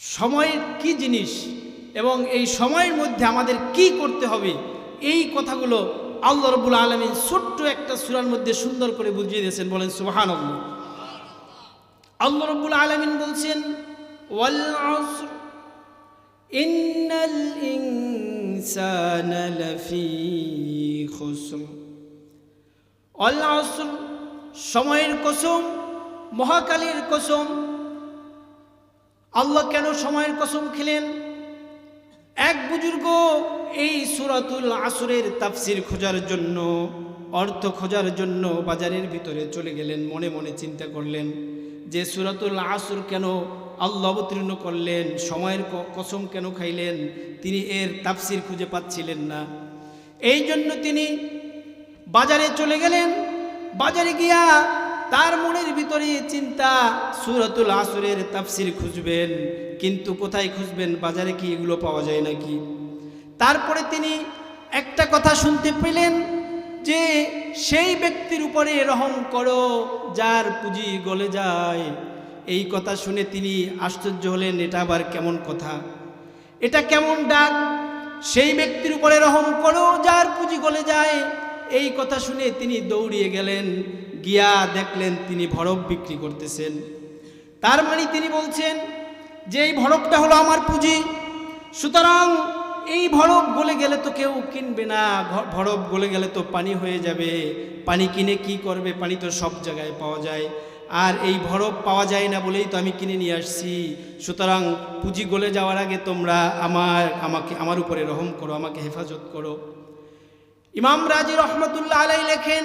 সময়ের কি জিনিস এবং এই সময়ের মধ্যে আমাদের কি করতে হবে, এই কথাগুলো আল্লাহ রবুল আলমিন ছোট্ট একটা সুরার মধ্যে সুন্দর করে বুঝিয়ে দিয়েছেন। বলেন সুবাহান আল্লাহ রবুল আলমিন বলছেন সময়ের কসম, মহাকালীর কসম আল্লাহ কেন সময়ের কসম খেলেন? এক বুজুর্গ এই সুরাতুল আসরের তাফসির খোঁজার জন্য, অর্থ খোঁজার জন্য বাজারের ভিতরে চলে গেলেন, মনে মনে চিন্তা করলেন যে সুরাতুল আসর কেন আল্লাহ অবতীর্ণ করলেন, সময়ের কসম কেন খাইলেন, তিনি এর তাফসির খুঁজে পাচ্ছিলেন না। এই জন্য তিনি বাজারে চলে গেলেন, বাজারে গিয়া তার মনের ভিতরে চিন্তা সুরাতুল আসরের তাফসির খুঁজবেন, কিন্তু কোথায় খুঁজবেন, বাজারে কি এগুলো পাওয়া যায় নাকি? তারপরে তিনি একটা কথা শুনতে পেলেন যে সেই ব্যক্তির উপরে রহম করো, যার পুঁজি গলে যায়। এই কথা শুনে তিনি আশ্চর্য হলেন, এটা আবার কেমন কথা? এটা কেমন ডাক? সেই ব্যক্তির উপরে রহম করো, যার পুঁজি গলে যায়। এই কথা শুনে তিনি দৌড়িয়ে গেলেন। গিয়া দেখলেন তিনি ভরব বিক্রি করতেছেন। তার মানে তিনি বলছেন যে এই ভরবটা হলো আমার পুঁজি। সুতরাং এই ভরব গলে গেলে তো কেউ কিনবে না ভরব গলে গেলে তো পানি হয়ে যাবে। পানি কিনে কি করবে? পানি তো সব জায়গায় পাওয়া যায়। আর এই ভরব পাওয়া যায় না বলেই তো আমি কিনে নিয়ে আসছি। সুতরাং পুঁজি গলে যাওয়ার আগে তোমরা আমার, আমাকে, আমার উপরে রহম করো, আমাকে হেফাজত করো। ইমাম রাজি রহমতুল্লাহ আলাই লেখেন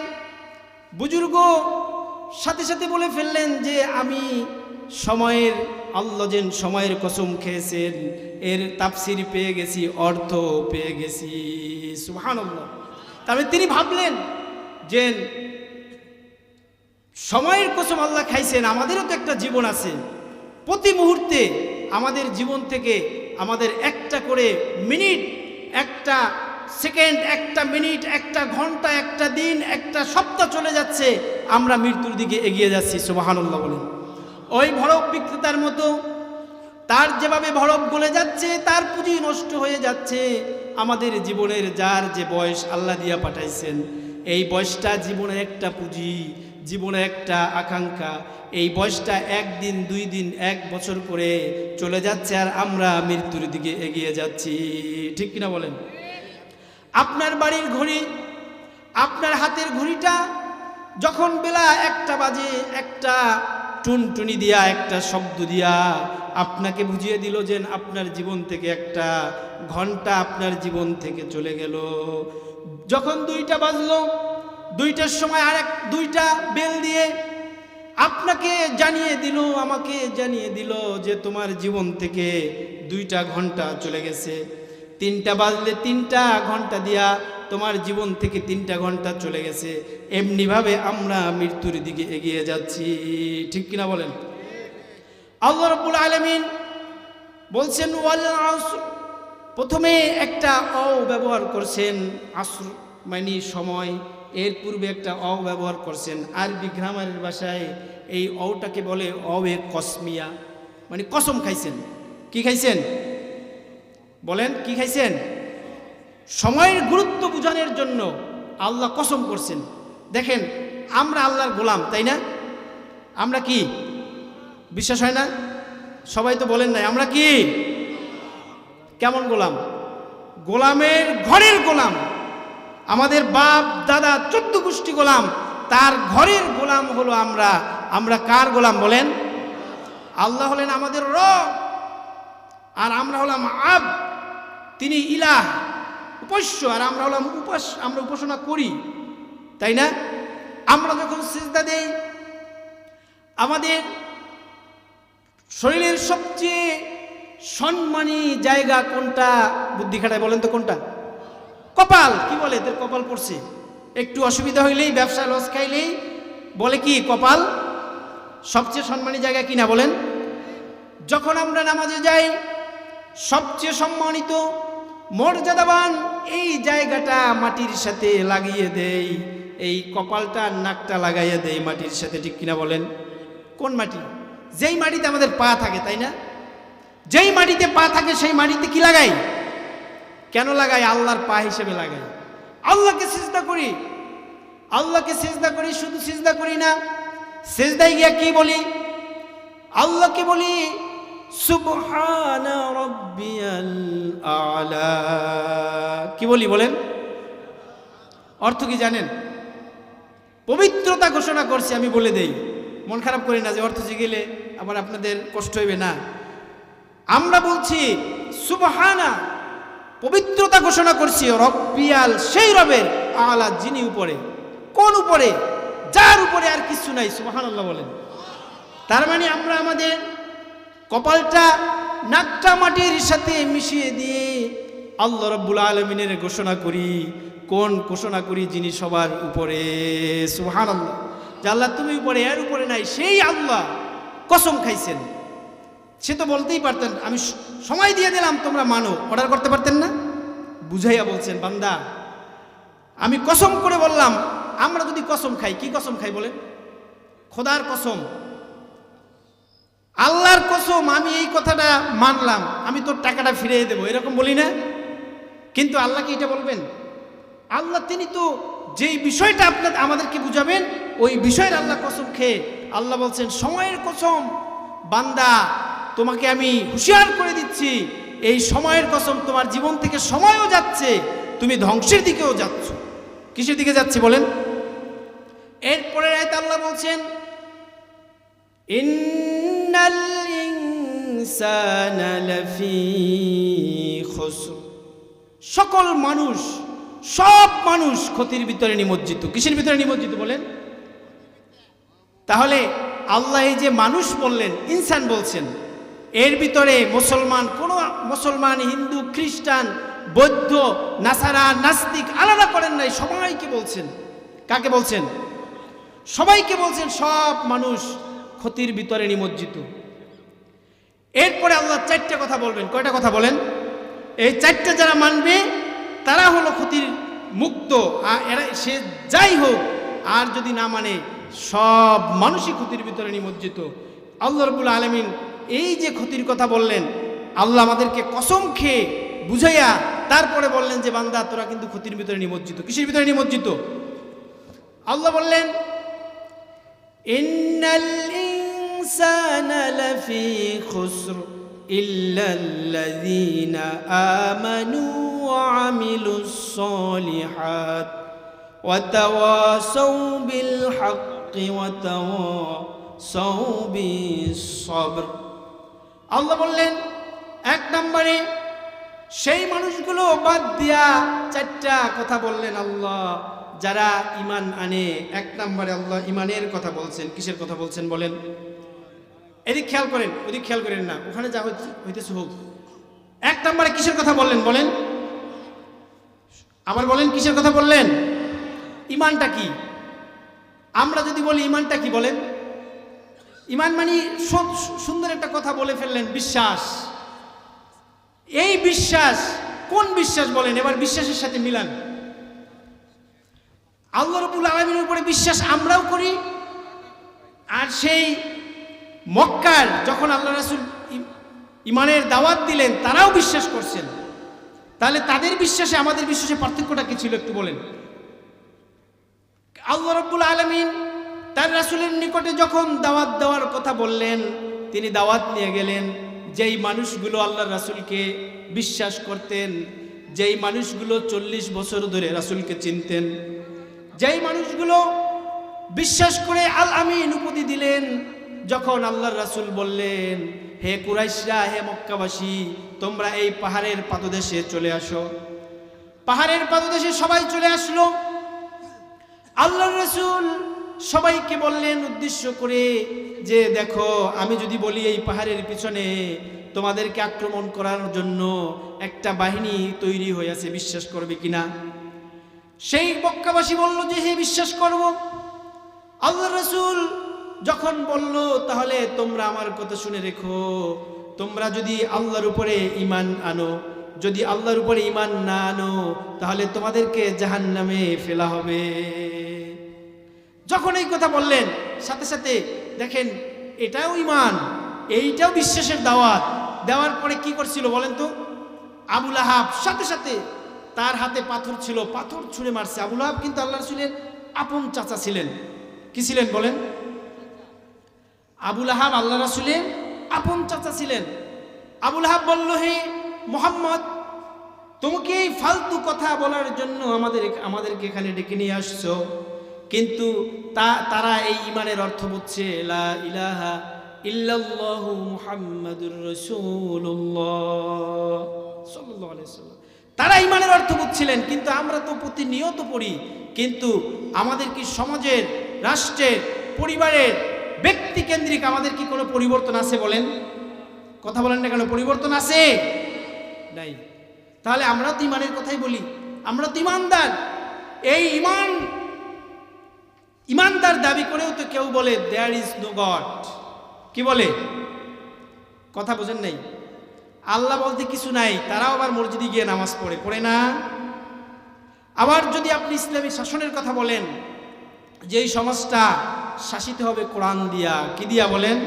বুজুর্গ সাথে সাথে বলে ফেললেন যে আমি সময়ের, আল্লাহ যেন সময়ের কসম খেয়েছেন, এর তাপসির পেয়ে গেছি, অর্থ পেয়ে গেছি। সুহান তবে তিনি ভাবলেন যে সময়ের কসম আল্লাহ খাইছেন, আমাদেরও তো একটা জীবন আছে। প্রতি মুহূর্তে আমাদের জীবন থেকে আমাদের একটা করে মিনিট, একটা সেকেন্ড, একটা মিনিট, একটা ঘণ্টা, একটা দিন, একটা সপ্তাহ চলে যাচ্ছে। আমরা মৃত্যুর দিকে এগিয়ে যাচ্ছি, সুবাহানুল্লাহ বলেন। ওই ভরব বিক্রেতার মতো তার যেভাবে ভরব গলে যাচ্ছে, তার পুঁজি নষ্ট হয়ে যাচ্ছে। আমাদের জীবনের যার যে বয়স আল্লাহ দিয়া পাঠাইছেন, এই বয়সটা জীবনের একটা পুঁজি, জীবনে একটা আকাঙ্ক্ষা। এই বয়সটা একদিন, দুই দিন, এক বছর করে চলে যাচ্ছে আর আমরা মৃত্যুর দিকে এগিয়ে যাচ্ছি। ঠিক কিনা বলেন? আপনার বাড়ির ঘড়ি, আপনার হাতের ঘড়িটা যখন বেলা একটা বাজে, একটা টুনটুনি দিয়া, একটা শব্দ দিয়া আপনাকে বুঝিয়ে দিল যে আপনার জীবন থেকে একটা ঘণ্টা আপনার জীবন থেকে চলে গেল। যখন দুইটা বাজলো, দুইটার সময় আর এক দুইটা বেল দিয়ে আপনাকে জানিয়ে দিল, আমাকে জানিয়ে দিল যে তোমার জীবন থেকে দুইটা ঘণ্টা চলে গেছে। তিনটা বাজলে তিনটা ঘণ্টা দিয়া তোমার জীবন থেকে তিনটা ঘণ্টা চলে গেছে। এমনিভাবে আমরা মৃত্যুর দিকে এগিয়ে যাচ্ছি। ঠিক কিনা বলেন? আল্লাহ রব্বুল আলমিন বলছেন প্রথমে একটা অ ব্যবহার করছেন, আসর মানে সময়। এর পূর্বে একটা অ ব্যবহার করছেন। আরবি গ্রামারের ভাষায় এই অটাকে বলে অবে কসমিয়া। মানে কসম খাইছেন। কি খাইছেন? বলেন, কি খাইছেন? সময়ের গুরুত্ব বোঝানোর জন্য আল্লাহ কসম করছেন। দেখেন, আমরা আল্লাহর গোলাম, তাই না? আমরা কি? বিশ্বাস হয় না? সবাই তো বলেন নাই, আমরা কি? কেমন গোলাম? গোলামের ঘরের গোলাম। আমাদের বাপ, দাদা, চোদ্দ গোষ্ঠী গোলাম। তার ঘরের গোলাম হলো আমরা। আমরা কার গোলাম বলেন? আল্লাহ হলেন আমাদের রব। আর আমরা হলাম আব। তিনি ইলাহ, উপাস্য, আর আমরা হলাম উপাস, আমরা উপাসনা করি, তাই না? আমরা যখন সিজদা দেই, আমাদের শরীরের সবচেয়ে সম্মানী জায়গা কোনটা? বুদ্ধি খাটায় বলেন তো কোনটা? কপাল, কি বলে? এদের কপাল পড়ছে। একটু অসুবিধা হইলেই, ব্যবসা লস খাইলেই বলে কি, কপাল? সবচেয়ে সম্মানী জায়গা কি না বলেন? যখন আমরা নামাজে যাই, সবচেয়ে সম্মানিত মর্যাদাবান, এই জায়গাটা মাটির সাথে লাগিয়ে দেই। এই কপালটা, নাকটা লাগাইয়ে দেই মাটির সাথে, ঠিক কিনা বলেন? কোন মাটি? যেই মাটিতে আমাদের পা থাকে, তাই না? যেই মাটিতে পা থাকে, সেই মাটিতে কি লাগাই? কেন লাগাই? আল্লাহর পা হিসেবে লাগাই। আল্লাহকে সিজদা করি। আল্লাহকে সিজদা করি, শুধু সিজদা করি না। সিজদায় গিয়া কি বলি? আল্লাহকে বলি সুবহানা রাব্বিয়াল আলা। কি বলি বলেন? অর্থ কি জানেন? পবিত্রতা ঘোষণা করছি, আমি বলে দেই। মন খারাপ করি না যে অর্থ গেলে আবার আপনাদের কষ্ট হইবে না। আমরা বলছি, সুবহানা, পবিত্রতা ঘোষণা করছি রব্বিয়াল, সেই রবের আলা যিনি উপরে। কোন উপরে? যার উপরে আর কিছু নাই, সুবহানাল্লাহ বলেন। তার মানে আমরা আমাদের কপালটা নাকটা মাটির সাথে মিশিয়ে দিয়ে আল্লাহ রব্বুল আলমিনের ঘোষণা করি, কোন ঘোষণা করি যিনি সবার উপরে? সুহান আল্লাহ যে আল্লাহ তুমি উপরে, এর উপরে নাই, সেই আল্লাহ কসম খাইছেন। সে তো বলতেই পারতেন, আমি সময় দিয়ে দিলাম, তোমরা মানো। অর্ডার করতে পারতেন না? বুঝাইয়া বলছেন, বান্দা, আমি কসম করে বললাম, আমরা যদি কসম খাই, কি কসম খাই বলেন? খোদার কসম। আল্লাহর কসম, আমি এই কথাটা মানলাম, আমি তোর টাকাটা ফিরিয়ে দেবো, এরকম বলি না। কিন্তু আল্লাহ কি এটা বলবেন? আল্লাহ তিনি তো যেই বিষয়টা আপনার আমাদেরকে বুঝাবেন, ওই বিষয়ের আল্লাহ কসম খেয়ে আল্লাহ বলছেন, সময়ের কসম, বান্দা, তোমাকে আমি হুঁশিয়ার করে দিচ্ছি, এই সময়ের কসম তোমার জীবন থেকে সময়ও যাচ্ছে, তুমি ধ্বংসের দিকেও যাচ্ছ। কিসের দিকে যাচ্ছে বলেন? এরপরে আয়াত আল্লাহ বলছেন إن الإنسان لفي خسر সকল মানুষ সব মানুষ ক্ষতির ভিতরে নিমজ্জিত কিসের ভিতরে নিমজ্জিত বলেন তাহলে আল্লাহ এই যে মানুষ বললেন ইনসান বলছেন এর ভিতরে মুসলমান কোন মুসলমান হিন্দু খ্রিস্টান বৌদ্ধ নাসারা নাস্তিক আলাদা করেন নাই সবাইকে বলছেন কাকে বলছেন সবাইকে বলছেন সব মানুষ ক্ষতির ভিতরে নিমজ্জিত এরপরে আল্লাহ চারটা কথা বলবেন। কয়টা কথা বলেন? এই চারটা যারা মানবে, তারা হলো ক্ষতির মুক্ত। আর এরা সে যাই হোক, আর যদি না মানে সব মানুষই ক্ষতির ভিতরে নিমজ্জিত। আল্লাহ রবুল আলমিন এই যে ক্ষতির কথা বললেন, আল্লাহ আমাদেরকে কসম খেয়ে বুঝাইয়া তারপরে বললেন যে, বান্দা, তোরা কিন্তু ক্ষতির ভিতরে নিমজ্জিত। কিসের ভিতরে নিমজ্জিত? আল্লাহ বললেন إن الإنسان لفي خسر إلا الذين آمنوا وعملوا الصالحات وتواصوا بالحق وتواصوا بالصبر আল্লাহ বললেন এক নম্বরে সেই মানুষগুলো বাদ দিয়া চারটা কথা বললেন আল্লাহ যারা ইমান আনে এক নম্বরে আল্লাহ ইমানের কথা বলছেন কিসের কথা বলছেন বলেন এদিক খেয়াল করেন, ওদিক খেয়াল করেন না। ওখানে যা হইতে- হইতেছে হোক। এক নম্বরে কিসের কথা বললেন বলেন? আবার বলেন, কিসের কথা বললেন? ইমানটা কি? আমরা যদি বলি ইমানটা কি বলেন? ইমান মানে সুন্দর একটা কথা বলে ফেললেন, বিশ্বাস। এই বিশ্বাস, কোন বিশ্বাস বলেন? এবার বিশ্বাসের সাথে মিলান। আল্লাহ রবুল আলমীর উপরে বিশ্বাস আমরাও করি, আর সেই মক্কার যখন আল্লাহ রাসুল ইমানের দাওয়াত দিলেন, তারাও বিশ্বাস করছেন। তাহলে তাদের বিশ্বাসে আমাদের বিশ্বাসে পার্থক্যটা কি ছিল একটু বলেন। আল্লাহ রব্বুল আলমিন তার রাসুলের নিকটে যখন দাওয়াত দেওয়ার কথা বললেন, তিনি দাওয়াত নিয়ে গেলেন, যেই মানুষগুলো আল্লাহ রাসুলকে বিশ্বাস করতেন, যেই মানুষগুলো চল্লিশ বছর ধরে রাসুলকে চিনতেন, যেই মানুষগুলো বিশ্বাস করে আল আমিন উপাধি দিলেন যখন আল্লাহর রাসুল বললেন, হে কুরাইশরা, হে মক্কাবাসী, তোমরা এই পাহাড়ের পাদদেশে চলে আসো। পাহাড়ের পাদদেশে সবাই চলে আসলো। আল্লাহ রসুল সবাইকে বললেন উদ্দেশ্য করে যে, দেখো, আমি যদি বলি এই পাহাড়ের পিছনে তোমাদেরকে আক্রমণ করার জন্য একটা বাহিনী তৈরি হয়েছে বিশ্বাস করবে কিনা? সেই মক্কাবাসী বলল যে, হে, বিশ্বাস করব। আল্লাহ রসুল যখন বলল, তাহলে তোমরা আমার কথা শুনে রেখো। তোমরা যদি আল্লাহর উপরে ইমান আনো, যদি আল্লাহর উপরে ইমান না আনো, তাহলে তোমাদেরকে জাহান নামে ফেলা হবে। যখন এই কথা বললেন, সাথে সাথে দেখেন, এটাও ইমান এইটাও বিশ্বাসের দাওয়াত। দেওয়ার পরে কি করছিল বলেন তো? আবুল আহাব সাথে সাথে তার হাতে পাথর ছিল, পাথর ছুঁড়ে মারছে। আবুল আহাব কিন্তু আল্লাহ রসুলের আপন চাচা ছিলেন। কি ছিলেন বলেন? আবুল আহাব আল্লাহ রাসুলের আপন চাচা ছিলেন। আবুল আহাব বলল, হে মোহাম্মদ তোমাকে এই ফালতু কথা বলার জন্য আমাদের আমাদেরকে এখানে ডেকে নিয়ে আসছো? কিন্তু তা, তারা এই ইমানের অর্থ বুঝছে ইলাহা মুহাম্মাদুর তারা ইমানের অর্থ বুঝছিলেন, কিন্তু আমরা তো প্রতিনিয়ত পড়ি। কিন্তু আমাদের কি সমাজের, রাষ্ট্রের, পরিবারের ব্যক্তি কেন্দ্রিক আমাদের কি কোনো পরিবর্তন আছে বলেন? কথা বলেন না কেন? পরিবর্তন আছে? নাই। তাহলে আমরা তো ইমানের কথাই বলি। আমরা তো ইমানদার। এই ইমান, ইমানদার দাবি করেও তো কেউ বলে দেয়ার ইজ নো গড কি বলে? কথা বোঝেন নাই। আল্লাহ বলতে কিছু নাই, তারাও আবার মসজিদে গিয়ে নামাজ পড়ে পড়ে না। আবার যদি আপনি ইসলামী শাসনের কথা বলেন যে এই সমাজটা শাসিত হবে কোরআন দিয়া, কি দিয়া বলেন?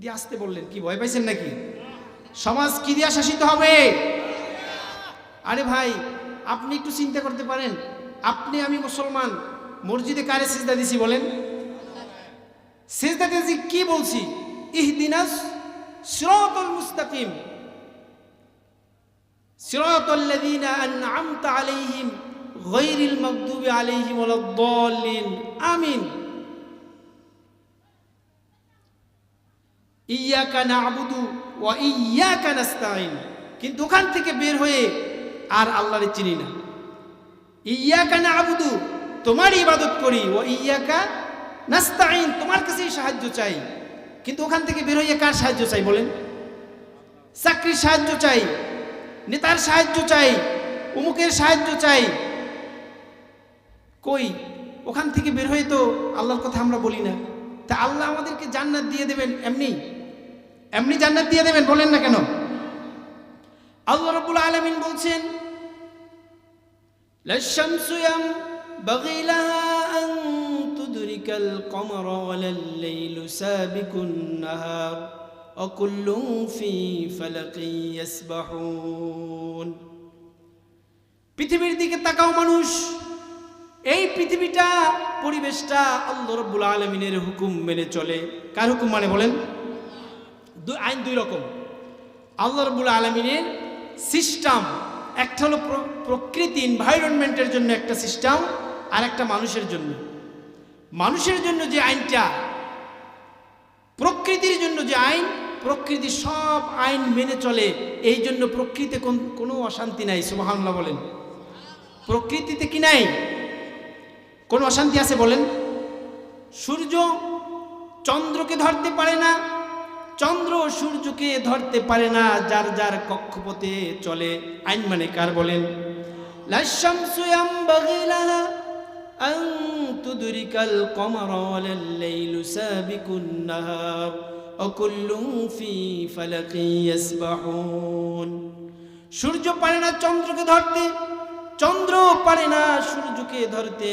দিয়ে আসতে বললেন, কি ভয় পাইছেন নাকি? সমাজ কি দিয়া শাসিত হবে? আরে ভাই, আপনি একটু চিন্তা করতে পারেন, আপনি আমি মুসলমান, মসজিদে কারে সিজদা দিছি বলেন? সিজদা দিয়েছি কি বলছি? ইহদিনাস সিরাতাল মুস্তাকিম। সিরাতাল আন'আমতা আলাইহিম গায়রিল মাগদুবি আলাইহিম ওয়ালাদ-দাল্লিন আমিন। ইয়াকা নাবুদু ওয়া ইয়াকা নাস্তাইন কিন্তু ওখান থেকে বের হয়ে আর আল্লাহরে চিনি না। ইয়াকা নাবুদু তোমার ইবাদত করি। ও ইয়াকা নাস্তাইন তোমার কাছেই সাহায্য চাই। কিন্তু ওখান থেকে বের হয়ে কার সাহায্য চাই বলেন? চাকরির সাহায্য চাই, নেতার সাহায্য চাই অমুকের সাহায্য চাই কই? ওখান থেকে বের হয়ে তো আল্লাহর কথা আমরা বলি না। তা আল্লাহ আমাদেরকে জান্নাত দিয়ে দেবেন এমনি? এমনি জান্নাত দিয়ে দেবেন বলেন না কেন? আল্লাহ রাব্বুল আলামিন বলছেন পৃথিবীর দিকে তাকাও মানুষ। এই পৃথিবীটা, পরিবেশটা আল্লাহ রব্বুল আলমিনের হুকুম মেনে চলে। কার হুকুম মানে বলেন? দু- আইন দুই রকম। আল্লাহ রব্বুল আলমিনের সিস্টেম, একটা হলো প্র- প্রকৃতি, এনভায়রনমেন্টের জন্য একটা সিস্টেম, আর একটা মানুষের জন্য। মানুষের জন্য যে আইনটা, প্রকৃতির জন্য যে আইন, প্রকৃতি সব আইন মেনে চলে। এই জন্য প্রকৃতিতে কোন- কোনো অশান্তি নাই, সুবহানাল্লাহ বলেন। প্রকৃতিতে কি নাই? কোন অশান্তি আছে বলেন? সূর্য চন্দ্রকে ধরতে পারে না, চন্দ্র সূর্যকে ধরতে পারে না, যার যার কক্ষপথে চলে। আইন মানে কার বলেন? সূর্য পারে না চন্দ্রকে ধরতে চন্দ্র পারে না সূর্যকে ধরতে।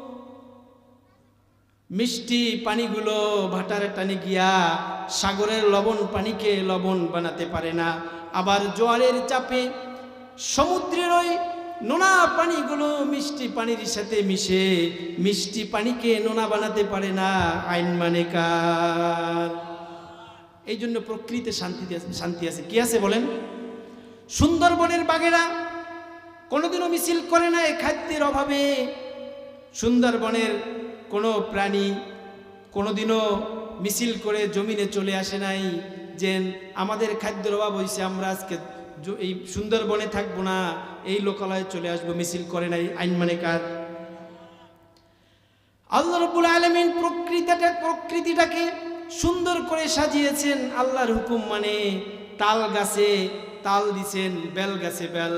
মিষ্টি পানিগুলো ভাটারে টানে গিয়া সাগরের লবণ পানিকে লবণ বানাতে পারে না। আবার জোয়ারের চাপে সমুদ্রের ওই নোনা পানিগুলো মিষ্টি পানির সাথে মিশে মিষ্টি পানিকে নোনা বানাতে পারে না, আইন মানে কার? এই জন্য প্রকৃতিতে শান্তি শান্তি আছে। কি আছে বলেন? সুন্দরবনের বাঘেরা কোনোদিনও মিছিল করে না এ খাদ্যের অভাবে। সুন্দরবনের কোনো প্রাণী কোনোদিনও মিছিল করে জমিনে চলে আসে নাই যে আমাদের খাদ্যের অভাব হয়েছে আমরা আজকে এই সুন্দরবনে থাকব না, এই লোকালয়ে চলে আসব, মিছিল করে নাই, আইন মানে কার? আল্লাহ রব্বুল আলমিন প্রকৃতিটা প্রকৃতিটাকে সুন্দর করে সাজিয়েছেন, আল্লাহর হুকুম মানে তাল গাছে তাল দিছেন, বেল গাছে বেল,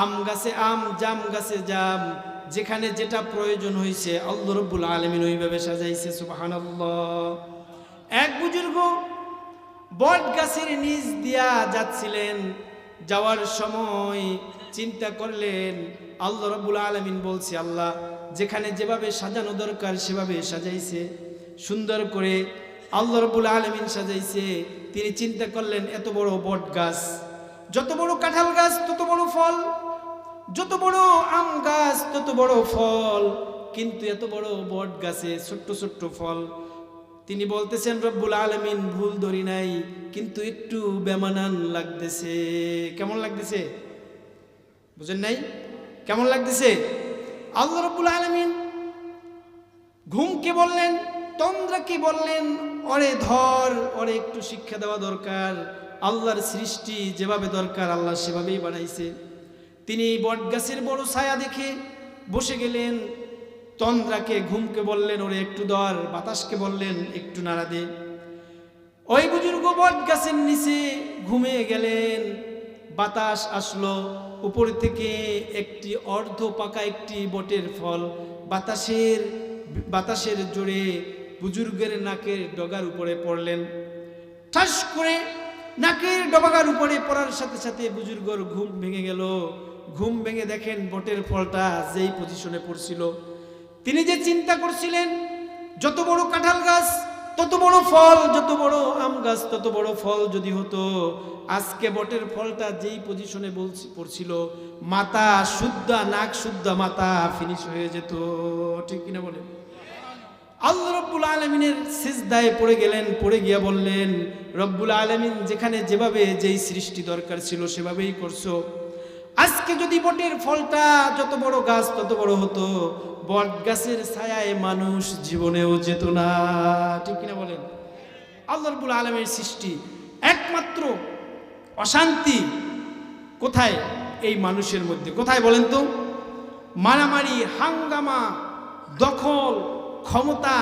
আম গাছে আম, জাম গাছে জাম যেখানে যেটা প্রয়োজন হয়েছে আল্লাহ রব্বুল আলমিন ওইভাবে সাজাইছে সুবাহান এক বুজুর্গ বট গাছের নিচ দিয়া যাচ্ছিলেন। যাওয়ার সময় চিন্তা করলেন, আল্লাহ রব্বুল আলমিন বলছে, আল্লাহ, যেখানে যেভাবে সাজানো দরকার সেভাবে সাজাইছে। সুন্দর করে আল্লাহ রব্বুল আলমিন সাজাইছে। তিনি চিন্তা করলেন, এত বড় বট গাছ যত বড় কাঁঠাল গাছ, তত বড় ফল যত বড় আম গাছ, তত বড় ফল। কিন্তু এত বড় বট গাছে ছোট্ট ছোট্ট ফল। তিনি বলতেছেন, রব্বুল আলমিন, ভুল ধরি নাই, কিন্তু একটু বেমানান লাগতেছে। কেমন লাগতেছে? বুঝেন নাই? কেমন লাগতেছে? আল্লাহ রব্বুল আলমিন ঘুমকে বললেন, তন্দ্রাকে বললেন, অরে ধর, অরে একটু শিক্ষা দেওয়া দরকার। আল্লাহর সৃষ্টি যেভাবে দরকার, আল্লাহ সেভাবেই বানাইছে। তিনি বটগাছের বড় ছায়া দেখে বসে গেলেন। তন্দ্রাকে ঘুমকে বললেন, ওরে একটু দর। বাতাসকে বললেন, একটু নাড়া দে। ওই বুজুর্গ বট গাছের নিচে ঘুমিয়ে গেলেন। বাতাস আসলো উপর থেকে একটি অর্ধ পাকা একটি বটের ফল। বাতাসের বাতাসের জোরে বুজুর্গের নাকের ডগার উপরে পড়লেন। ঠাস করে নাকের ডবাগার উপরে পড়ার সাথে সাথে বুজুর্গর ঘুম ভেঙে গেল। ঘুম ভেঙে দেখেন বটের ফলটা যেই পজিশনে পড়ছিল। তিনি যে চিন্তা করছিলেন, যত বড় কাঁঠাল গাছ, তত বড় ফল, যত বড় আম গাছ, তত বড় ফল যদি হতো, আজকে বটের ফলটা যেই পজিশনে বলছি, পড়ছিল মাতা শুদ্ধা, নাক শুদ্ধা মাতা ফিনিশ হয়ে যেত। ঠিক কিনা বলেন? আল্লাহ রব্বুল আলমিনের সিজদায় পড়ে গেলেন, পড়ে গিয়া বললেন, রব্বুল আলমিন যেখানে যেভাবে যেই সৃষ্টি দরকার ছিল, সেভাবেই করছ। আজকে যদি বটের ফলটা যত বড় গাছ, তত বড় হতো, বট গাছের ছায়ায় মানুষ জীবনেও যেত না। ঠিক কিনা বলেন? আল্লাহ রব্বুল আলমের সৃষ্টি একমাত্র অশান্তি কোথায়? এই মানুষের মধ্যে। কোথায় বলেন তো? মারামারি, হাঙ্গামা, দখল, ক্ষমতা,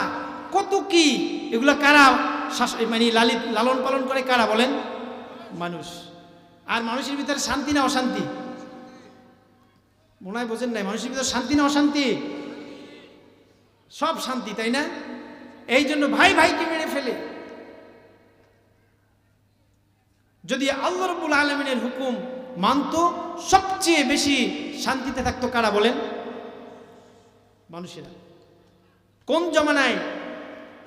কত কি? এগুলো কারা মানে লালিত লালন পালন করে কারা বলেন? মানুষ। আর মানুষের ভিতরে শান্তি না অশান্তি? মনে হয় বোঝেন নাই, মানুষের ভিতরে শান্তি না অশান্তি? সব শান্তি, তাই না? এই জন্য ভাই ভাইকে মেরে ফেলে। যদি আল্লাহ রবুল আলমিনের হুকুম মানত, সবচেয়ে বেশি শান্তিতে থাকতো কারা বলেন? মানুষেরা। কোন জমানায়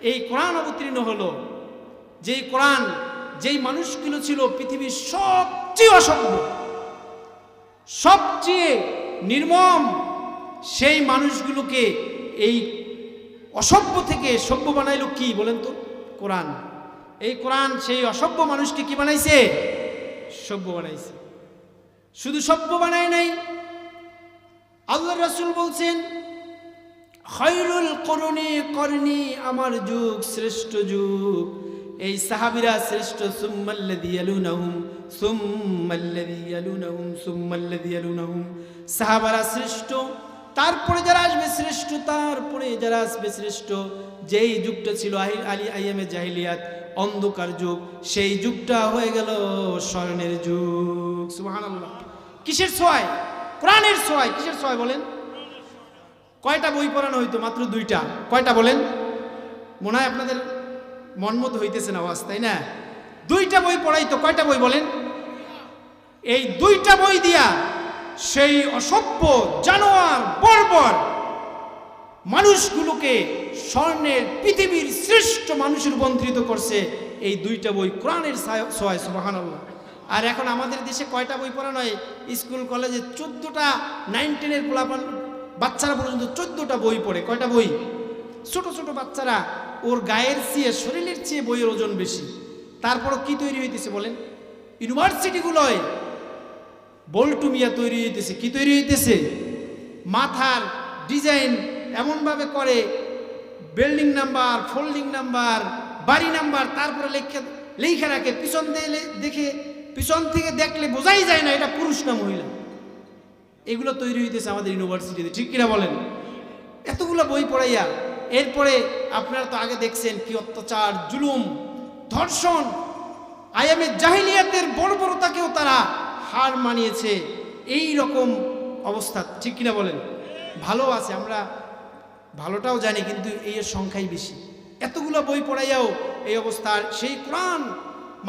এই কোরআন অবতীর্ণ হলো, যেই কোরআন, যেই মানুষগুলো ছিল পৃথিবীর সবচেয়ে অসভ্য সবচেয়ে নির্মম, সেই মানুষগুলোকে এই অসভ্য থেকে সভ্য বানাইল কি বলেন তো? কোরআন। এই কোরআন সেই অসভ্য মানুষকে কি বানাইছে? সভ্য বানাইছে। শুধু সভ্য বানায় নাই, আল্লাহ রাসূল বলছেন খৈরুল করণে, করণী, আমার যুগ, শ্রেষ্ঠ যুগ। এই সাহাবিরা শ্রেষ্ঠ ইয়ালুনাহুম, সুম্মাল্লাযী ইয়ালুনাহুম সাহাবারা শ্রেষ্ঠ, তারপরে যারা আসবে শ্রেষ্ঠ, তারপরে যারা আসবে শ্রেষ্ঠ, যেই যুগটা ছিল আহিল আলী, আইয়ামে জাহিলিয়াত, অন্ধকার যুগ, সেই যুগটা হয়ে গেল স্বর্ণের যুগ। সুবহানাল্লাহ। কিসের ছোঁয়ায় কোরআনের ছোঁয়ায় কিসের ছোঁয়ায় বলেন? কয়টা বই পড়ানো হইতো? মাত্র দুইটা। কয়টা বলেন? মনে হয় আপনাদের মনমত হইতেছে না আওয়াজ তাই না? দুইটা বই পড়াই তো কয়টা বই বলেন? এই দুইটা বই দিয়া সেই অসভ্য জানোয়ার, বর্বর মানুষগুলোকে স্বর্ণের পৃথিবীর শ্রেষ্ঠ মানুষের রূপান্তরিত করছে এই দুইটা বই কোরআনের সহায় সুবাহান আর এখন আমাদের দেশে কয়টা বই পড়ানো হয় স্কুল, কলেজে চোদ্দোটা নাইন টেনের পোলাপান বাচ্চারা পর্যন্ত চোদ্দটা বই পড়ে। কয়টা বই? ছোট ছোট বাচ্চারা ওর গায়ের চেয়ে, শরীরের চেয়ে বইয়ের ওজন বেশি। তারপরও কি তৈরি হইতেছে বলেন? ইউনিভার্সিটিগুলোয় বল্টু মিয়া তৈরি হইতেছে। কি তৈরি হইতেছে? মাথার ডিজাইন এমনভাবে করে, বিল্ডিং নাম্বার, ফোল্ডিং নাম্বার, বাড়ি নাম্বার, তারপরে লেখা লেখা রাখে। পিছন দিয়ে দেখে, পিছন থেকে দেখলে বোঝাই যায় না এটা পুরুষ না মহিলা। এগুলো তৈরি হইতেছে আমাদের ইউনিভার্সিটিতে। ঠিক কিনা বলেন? এতগুলো বই পড়াইয়া এরপরে আপনারা তো আগে দেখছেন কি অত্যাচার, জুলুম, ধর্ষণ আয়ামে জাহিলিয়াতের বর্বরতাকেও তারা হার মানিয়েছে। এই রকম অবস্থা, ঠিক কিনা বলেন? ভালো আছে, আমরা ভালোটাও জানি, কিন্তু এই সংখ্যাই বেশি। এতগুলো বই পড়াইয়াও এই অবস্থার। সেই কোরআন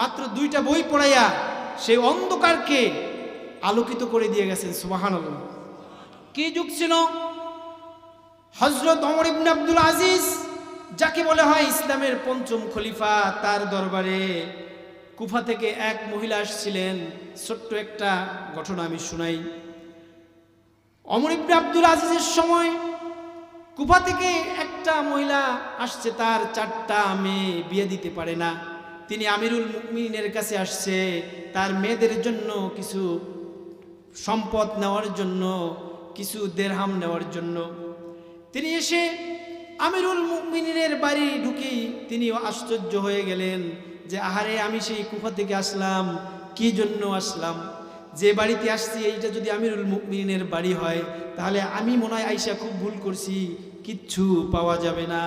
মাত্র দুইটা বই পড়াইয়া সেই অন্ধকারকে আলোকিত করে দিয়ে গেছেন সুবাহান কি যুগ ছিল? হজরত অমর ইবনে আব্দুল আজিজ, যাকে বলা হয় ইসলামের পঞ্চম খলিফা, তার দরবারে কুফা থেকে এক মহিলা আসছিলেন। ছোট্ট একটা ঘটনা আমি শুনাই। অমর ইবনে আব্দুল আজিজের সময় কুফা থেকে একটা মহিলা আসছে, তার চারটা মেয়ে বিয়ে দিতে পারে না। তিনি আমিরুল মুমিনের কাছে আসছে, তার মেয়েদের জন্য কিছু সম্পদ নেওয়ার জন্য, কিছু দেড়হাম নেওয়ার জন্য। তিনি এসে আমিরুল মুমিনের বাড়ি ঢুকেই তিনি আশ্চর্য হয়ে গেলেন যে, আহারে, আমি সেই কুফা থেকে আসলাম, কি জন্য আসলাম? যে বাড়িতে আসছি, এইটা যদি আমিরুল মুমিনের বাড়ি হয়, তাহলে আমি মনে হয় আইসা খুব ভুল করছি, কিচ্ছু পাওয়া যাবে না।